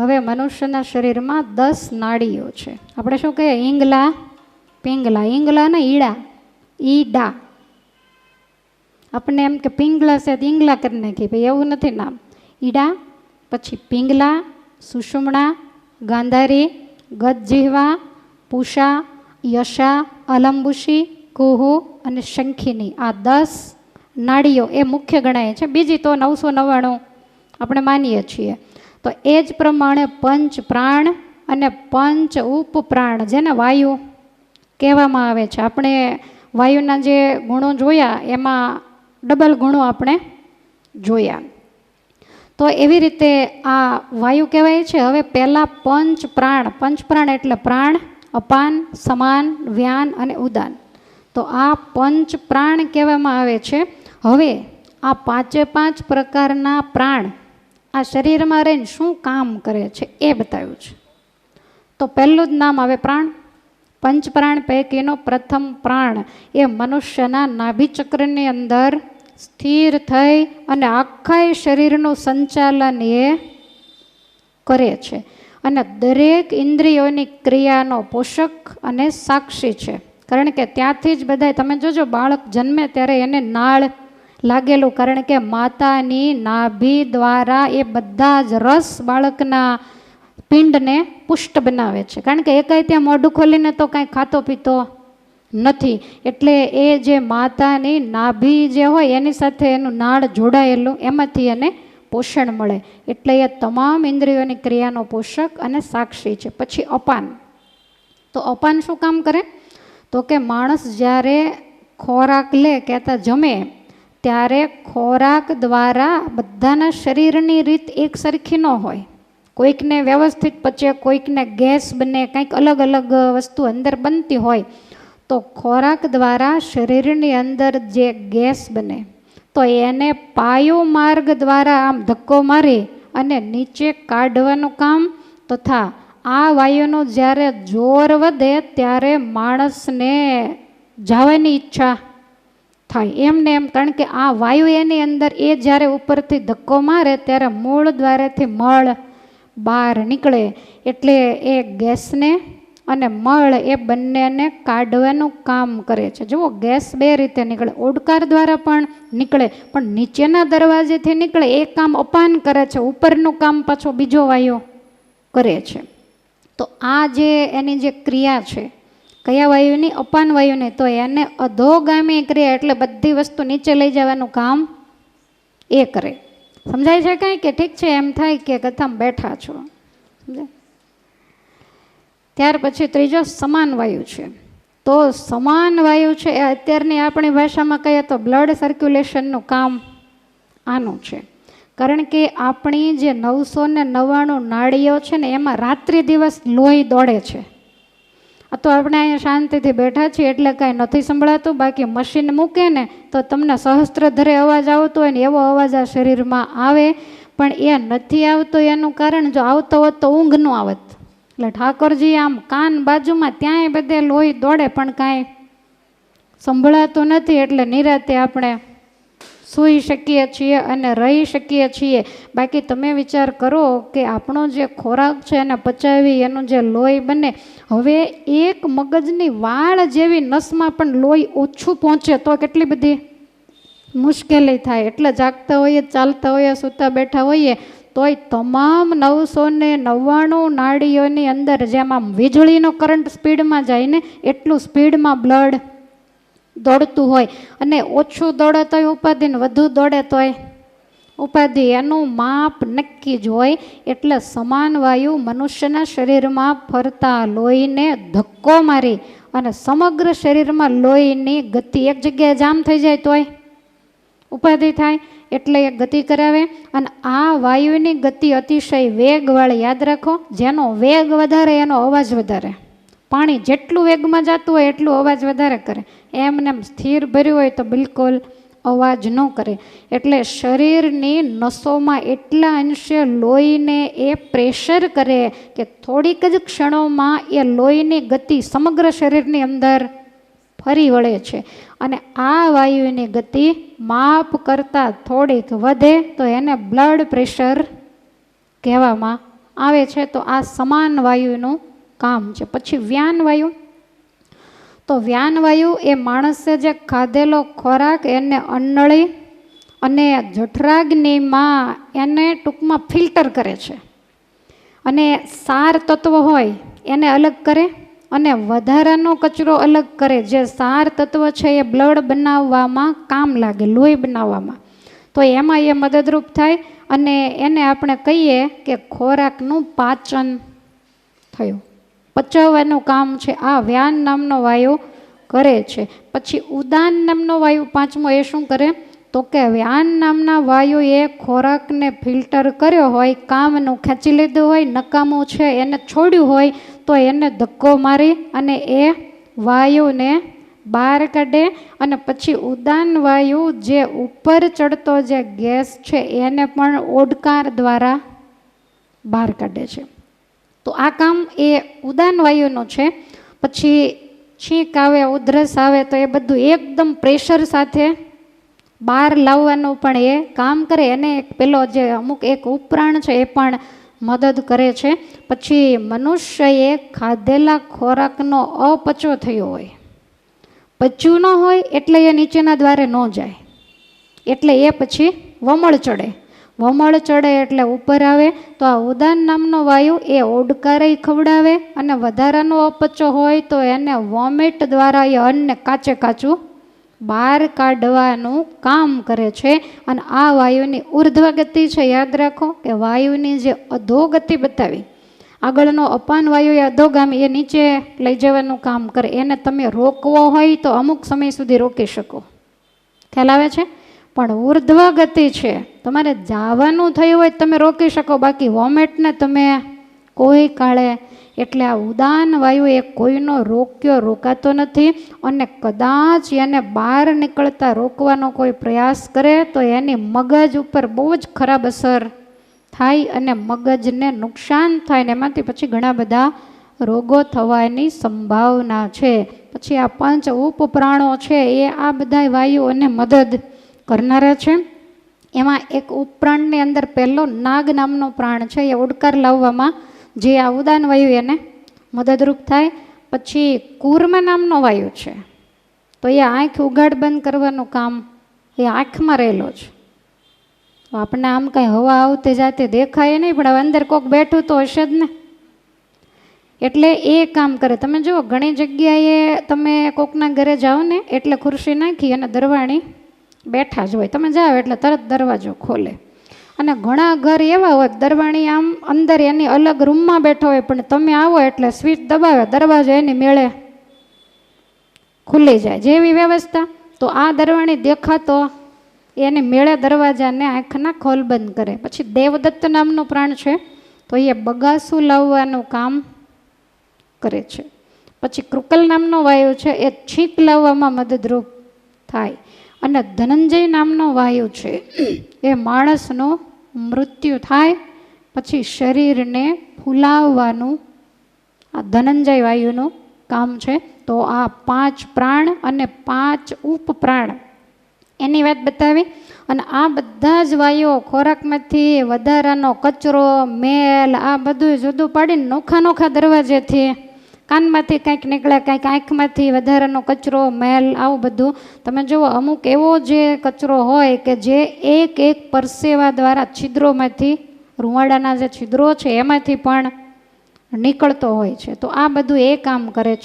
હવે મનુષ્યના શરીરમાં દસ નાડીઓ છે. આપણે શું કહીએ? ઈંગલા, પિંગલા. ઈંગલા ને ઈડા. ઈડા. આપણને એમ કે પિંગલા છે ઈંગલા કરી નાખી ભાઈ, એવું નથી નામ. ઈડા, પછી પિંગલા, સુષુમણા, ગાંધારી ગજજીહવા પૂષા, યશા, અલંબુશી, કુહુ અને શંખીની. આ દસ નાડીઓ એ મુખ્ય ગણાય છે. બીજી તો નવસો નવ્વાણું. આપણે માનીએ છીએ. તો એ જ પ્રમાણે પંચ પ્રાણ અને પંચ ઉપપ્રાણ જેને વાયુ કહેવામાં આવે છે. આપણે વાયુના જે ગુણો જોયા, એમાં ડબલ ગુણો આપણે જોયા. તો એવી રીતે આ વાયુ કહેવાય છે. હવે પહેલાં પંચ પ્રાણ પંચ પ્રાણ એટલે પ્રાણ, અપાન, સમાન, વ્યાન અને ઉદાન. તો આ પંચ પ્રાણ કહેવામાં આવે છે. હવે આ પાંચે પાંચ પ્રકારના પ્રાણ આ શરીરમાં રહીને શું કામ કરે છે એ બતાવ્યું છે. તો પહેલું જ નામ આવે પ્રાણ. પંચપ્રાણ પૈકીનો પ્રથમ પ્રાણ. એ મનુષ્યના નાભિચક્રની અંદર સ્થિર થઈ અને આખા શરીરનું સંચાલન એ કરે છે. અને દરેક ઇન્દ્રિયોની ક્રિયાનો પોષક અને સાક્ષી છે. કારણ કે ત્યાંથી જ બધા તમે જોજો, બાળક જન્મે ત્યારે એને નાળ લાગેલું કારણ કે માતાની નાભી દ્વારા એ બધા જ રસ બાળકના પિંડને પુષ્ટ બનાવે છે. કારણ કે એકાય ત્યાં મોઢું ખોલીને તો કાંઈ ખાતો પીતો નથી. એટલે એ જે માતાની નાભી જે હોય એની સાથે એનું નાળ જોડાયેલું, એમાંથી એને પોષણ મળે. એટલે એ તમામ ઇન્દ્રિયોની ક્રિયાનો પોષક અને સાક્ષી છે. પછી અપાન. તો અપાન શું કામ કરે? તો કે માણસ જ્યારે ખોરાક લે, કહેતા જમે ત્યારે ખોરાક દ્વારા બધાના શરીરની રીત એક સરખી ન હોય. કોઈકને વ્યવસ્થિત પચે, કોઈકને ગેસ બને, કંઈક અલગ અલગ વસ્તુ અંદર બનતી હોય, તો ખોરાક દ્વારા શરીરની અંદર જે ગેસ બને, તો એને પાયો માર્ગ દ્વારા આમ ધક્કો મારી અને નીચે કાઢવાનું કામ તથા આ વાયુનું જ્યારે જોર વધે, ત્યારે માણસને જવાની ઈચ્છા થાય. એમને એમ કારણ કે આ વાયુ એની અંદર એ જ્યારે ઉપરથી ધક્કો મારે ત્યારે મૂળ દ્વારેથી મળ બહાર નીકળે. એટલે એ ગેસને અને મળ એ બંનેને કાઢવાનું કામ કરે છે. જુઓ, ગેસ બે રીતે નીકળે. ઓડકાર દ્વારા પણ નીકળે, પણ નીચેના દરવાજેથી નીકળે. એ કામ અપાન કરે છે. ઉપરનું કામ પાછો બીજો વાયુ કરે છે. તો આ જે એની જે ક્રિયા છે કયા વાયુની? અપાન વાયુની. તો એને અધોગામી ક્રિયા એટલે બધી વસ્તુ નીચે લઈ જવાનું કામ એ કરે. સમજાય છે કાંઈ કે ઠીક છે? એમ થાય કે કથામાં બેઠા છો. ત્યાર પછી ત્રીજો સમાન વાયુ છે. તો સમાન વાયુ છે એ અત્યારની આપણી ભાષામાં કહીએ તો બ્લડ સર્ક્યુલેશનનું કામ આનું છે. કારણ કે આપણી જે નવસો ને નવ્વાણું નાળીઓ છે ને, એમાં રાત્રિ દિવસ લોહી દોડે છે. તો આપણે અહીંયા શાંતિથી બેઠા છીએ, એટલે કાંઈ નથી સંભળાતું. બાકી મશીન મૂકે ને તો તમને સહસ્ત્રધરે અવાજ આવતો હોય ને એવો અવાજ આ શરીરમાં આવે. પણ એ નથી આવતો એનું કારણ, જો આવતો હોત તો ઊંઘ ન આવત. એટલે ઠાકોરજી આમ કાન બાજુમાં ત્યાંય બધે લોહી દોડે, પણ કાંઈ સંભળાતું નથી. એટલે નિરાતે આપણે સૂઈ શકીએ છીએ અને રહી શકીએ છીએ. બાકી તમે વિચાર કરો કે આપણો જે ખોરાક છે એને પચાવી, એનું જે લોહી બને, હવે એક મગજની વાળ જેવી નસમાં પણ લોહી ઓછું પહોંચે તો કેટલી બધી મુશ્કેલી થાય. એટલે જાગતા હોઈએ, ચાલતા હોઈએ, સૂતા બેઠા હોઈએ, તોય તમામ નવસો ને નવ્વાણું નાડીઓની અંદર જેમાં વીજળીનો કરંટ સ્પીડમાં જાય ને, એટલું સ્પીડમાં બ્લડ દોડતું હોય અને ઓછું દોડે તોય ઉપાધિ ને વધુ દોડે તોય ઉપાધિ એનું માપ નક્કી જ હોય એટલે સમાન વાયુ મનુષ્યના શરીરમાં ફરતા લોહીને ધક્કો મારી અને સમગ્ર શરીરમાં લોહીની ગતિ એક જગ્યાએ જામ થઈ જાય તોય ઉપાધિ થાય એટલે એ ગતિ કરાવે અને આ વાયુની ગતિ અતિશય વેગવાળી યાદ રાખો જેનો વેગ વધારે એનો અવાજ વધારે. પાણી જેટલું વેગમાં જતું હોય એટલું અવાજ વધારે કરે. એમને એમ સ્થિર ભર્યું હોય તો બિલકુલ અવાજ ન કરે. એટલે શરીરની નસોમાં એટલા અંશે લોહીને એ પ્રેશર કરે કે થોડીક જ ક્ષણોમાં એ લોહીની ગતિ સમગ્ર શરીરની અંદર ફરી વળે છે. અને આ વાયુની ગતિ માપ કરતાં થોડીક વધે તો એને બ્લડ પ્રેશર કહેવામાં આવે છે. તો આ સમાન વાયુનું કામ છે. પછી વ્યાન વાયુ. તો વ્યાન વાયુ એ માણસે જે ખાધેલો ખોરાક એને અન્નળી અને જઠરાગ્નિમાં એને ટૂંકમાં ફિલ્ટર કરે છે. અને સાર તત્વ હોય એને અલગ કરે અને વધારાનો કચરો અલગ કરે. જે સાર તત્વ છે એ બ્લડ બનાવવામાં કામ લાગે, લોહી બનાવવામાં. તો એમાં એ મદદરૂપ થાય અને એને આપણે કહીએ કે ખોરાકનું પાચન થયું. પચવવાનું કામ છે. આ વ્યાન નામનો વાયુ કરે છે. પછી ઉદાન નામનો વાયુ પાંચમો એ શું કરે? તો કે વ્યાન નામના વાયુએ ખોરાકને ફિલ્ટર કર્યો હોય, કામનું ખેંચી લીધું હોય, નકામું છે, એને છોડ્યું હોય, તો એને ધક્કો મારી અને એ વાયુને બહાર કાઢે અને પછી ઉદાન વાયુ જે ઉપર ચડતો જે ગેસ છે, એને પણ ઓડકાર દ્વારા બહાર કાઢે છે. તો આ કામ એ ઉદાન વાયુનું છે. પછી છીંક આવે, ઉધરસ આવે તો એ બધું એકદમ પ્રેશર સાથે બહાર લાવવાનું પણ એ કામ કરે. એને એક પેલો જે અમુક એક ઉપરાણ છે એ પણ મદદ કરે છે. પછી મનુષ્યએ ખાધેલા ખોરાકનો અપચો થયો હોય, પચ્યું ન હોય એટલે એ નીચેના દ્વારે ન જાય. એટલે એ પછી વમળ ચડે. વમળ ચડે એટલે ઉપર આવે, તો આ ઉદાન નામનો વાયુ એ ઓડકારે ખવડાવે અને વધારાનો અપચો હોય તો એને વોમિટ દ્વારા એ અન્નને કાચે કાચું બહાર કાઢવાનું કામ કરે છે. અને આ વાયુની ઉર્ધ્વગતિ છે, યાદ રાખો કે વાયુની જે અધોગતિ બતાવી, આગળનો અપાન વાયુ એ અધોગામી એ નીચે લઈ જવાનું કામ કરે, એને તમે રોકવો હોય તો અમુક સમય સુધી રોકી શકો. ખ્યાલ આવે છે? પણ ઉર્ધ્વ ગતિ છે. તમારે જવાનું થયું હોય તમે રોકી શકો. બાકી વોમેટને તમે કોઈ કાળે, એટલે આ ઉદાન વાયુ એ કોઈનો રોક્યો, રોકાતો નથી અને કદાચ એને બહાર નીકળતા રોકવાનો કોઈ પ્રયાસ કરે તો એની મગજ ઉપર બહુ જ ખરાબ અસર થાય અને મગજને નુકસાન થાય ને એમાંથી પછી ઘણા બધા રોગો થવાની સંભાવના છે. પછી આ પંચ ઉપપ્રાણો છે એ આ બધા વાયુઓને મદદ કરનારા છે. એમાં એક ઉપપ્રાણની અંદર પહેલો નાગ નામનો પ્રાણ છે. એ ઉડકાર લાવવામાં જે આ ઉદાન વાયુ એને મદદરૂપ થાય. પછી કુર્મ નામનો વાયુ છે. તો એ આંખ ઉગાડ બંધ કરવાનું કામ એ આંખમાં રહેલો છે. તો આપણને આમ કાંઈ હવા આવતી જાતે દેખાય નહીં, પણ અંદર કોક બેઠું તો હશે જ ને. એટલે એ કામ કરે. તમે જુઓ, ઘણી જગ્યાએ તમે કોકના ઘરે જાઓ ને, એટલે ખુરશી નાખી અને દરવાણી બેઠા જ હોય. તમે જાઓ એટલે તરત દરવાજો ખોલે. અને ઘણા ઘર એવા હોય દરવાણી આમ અંદર એની અલગ રૂમમાં બેઠો હોય, પણ તમે આવો એટલે સ્વીચ દબાવે, દરવાજો એની મેળે ખુલી જાય. જેવી વ્યવસ્થા, તો આ દરવાણી દેખાતો, એને મેળે દરવાજાને આંખના ખોલ બંધ કરે. પછી દેવદત્ત નામનું પ્રાણ છે, તો એ બગાસું લાવવાનું કામ કરે છે. પછી કૃકલ નામનો વાયુ છે, એ છીંક લાવવામાં મદદરૂપ થાય. અને ધનંજય નામનો વાયુ છે. એ માણસનું મૃત્યુ થાય, પછી શરીરને ફૂલાવવાનું આ ધનંજય વાયુનું કામ છે. તો આ પાંચ પ્રાણ અને પાંચ ઉપપ્રાણ એની વાત બતાવી. અને આ બધા જ વાયુઓ ખોરાકમાંથી વધારાનો કચરો, મેલ, આ બધું જુદું પાડીને નોખા નોખા દરવાજેથી કાનમાંથી કાંઈક નીકળે, કાંઈક આંખમાંથી વધારાનો કચરો, મેલ, આવું બધું. તમે જુઓ, અમુક એવો જે કચરો હોય કે જે એક એક પરસેવા દ્વારા છિદ્રોમાંથી, રૂવાડાના જે છિદ્રો છે, એમાંથી પણ નીકળતો હોય છે. તો આ બધું એ કામ કરે છે.